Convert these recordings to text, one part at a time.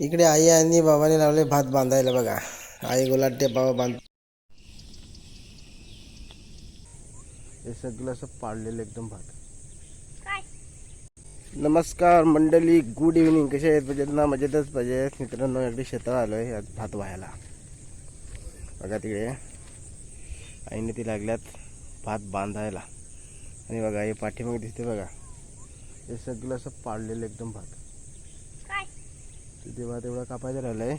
इकडे आई आणि बाबाने लावले भात बांधायला बघा. आई गोलाटे बाबा बांध हे सगळं असं पाडलेलं एकदम भात. नमस्कार मंडळी गुड इव्हनिंग कसे आहेत? म्हणजे ना? मजेतच पाहिजे मित्रांनो अगदी शेतात आलो आहे आज भात व्हायला. बघा तिकडे. आईने ती लागल्यात भात बांधायला. आणि बघा हे पाठीमागे दिसते बघा. हे सगळं असं पाडलेलं एकदम भात. तिथे भात एवढा कापायचं राहिलं आहे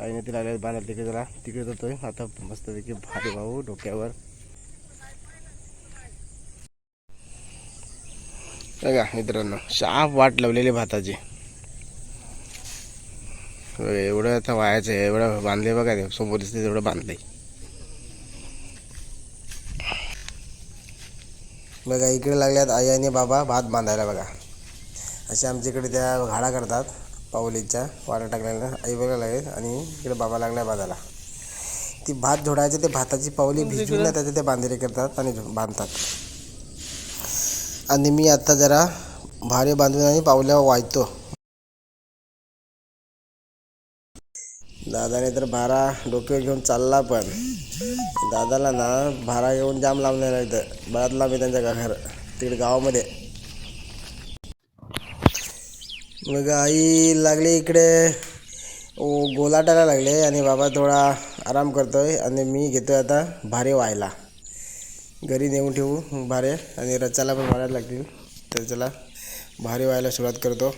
आईने लागले बांधायला तिकडे जरा तिकडे जातोय. आता मस्तपैकी भात भाऊ डोक्यावर. बघा मित्रांनो शाप वाट लावलेली भाताची. एवढं आता वायाचं आहे. एवढं बांधले बघा ते समोर दिसते तेवढं बांधले बघा इकडे लागल्यात आई आणि बाबा भात बांधायला बघा. असे आमच्याकडे त्या घाडा करतात. पाऊलीच्या वाडा टाकलेला आई बघा लागेल आणि इकडे बाबा लागलाय बांधायला ती भात झोडायचे ते भाताची पावली भिजवून ना त्याचे ते बांधरे करतात आणि बांधतात. आणि मी आता जरा भारे बांधून आणि पावल्या वायतो दादाने तर भारा डोक्यावर घेऊन चालला पण. दादाला ना भारा घेऊन जाम लावलेला इथं. बराच लांब आहे त्यांच्या घर तिकडे गावामध्ये. मग आई लागली इकडे. गोलाटायला लागले आणि बाबा थोडा आराम करतो आहे आणि मी घेतोय आता भारे व्हायला. घरी नेऊन ठेवू भारे आणि रचाला पण मारायला लागतील. तर चला भारे व्हायला सुरुवात करतो.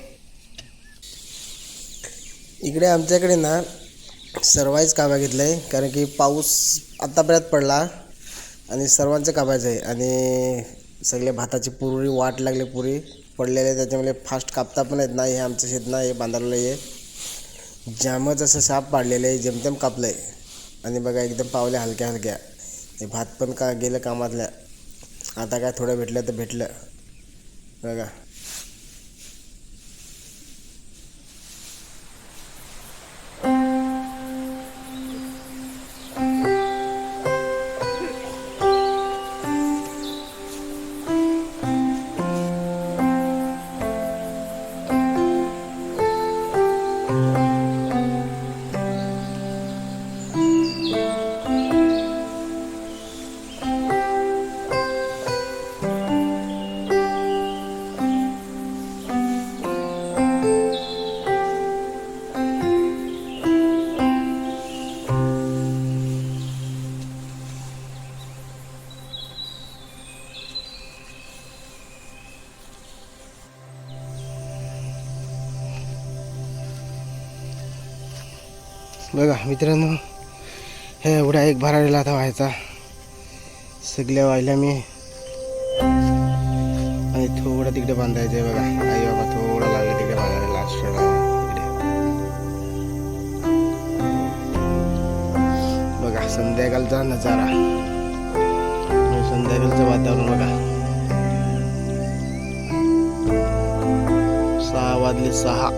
इकडे आमच्याकडे ना सर्वांच काबा घेतलं आहे कारण की पाऊस आत्तापर्यंत पडला आणि सर्वांचं काबायचं आहे आणि सगळे भाताची पुरी वाट लागली पुरी. पडलेले त्याच्यामुळे फास्ट कापता पण येत नाही हे आमचं शेत नाही हे बांधायला आहे जामच असं साप पाडलेलं आहे जेमतेम कापलं आहे आणि बघा एकदम पावल्या हलक्या हलक्या. हे भात पण का गेलं कामातल्या. आता काय थोडं भेटलं तर भेटलं. बघा. बघा मित्रांनो हे एवढा एक भरायला आता व्हायचा सगळ्या व्हायला मी. आणि थोडं तिकडे बांधायचं आहे बघा. आई बाबा थोडं लागलं तिकडे बांधायला. लास्ट बघा संध्याकाळचा नजारा. संध्याकाळचं वातावरण बघा. सहा वाजले सहा.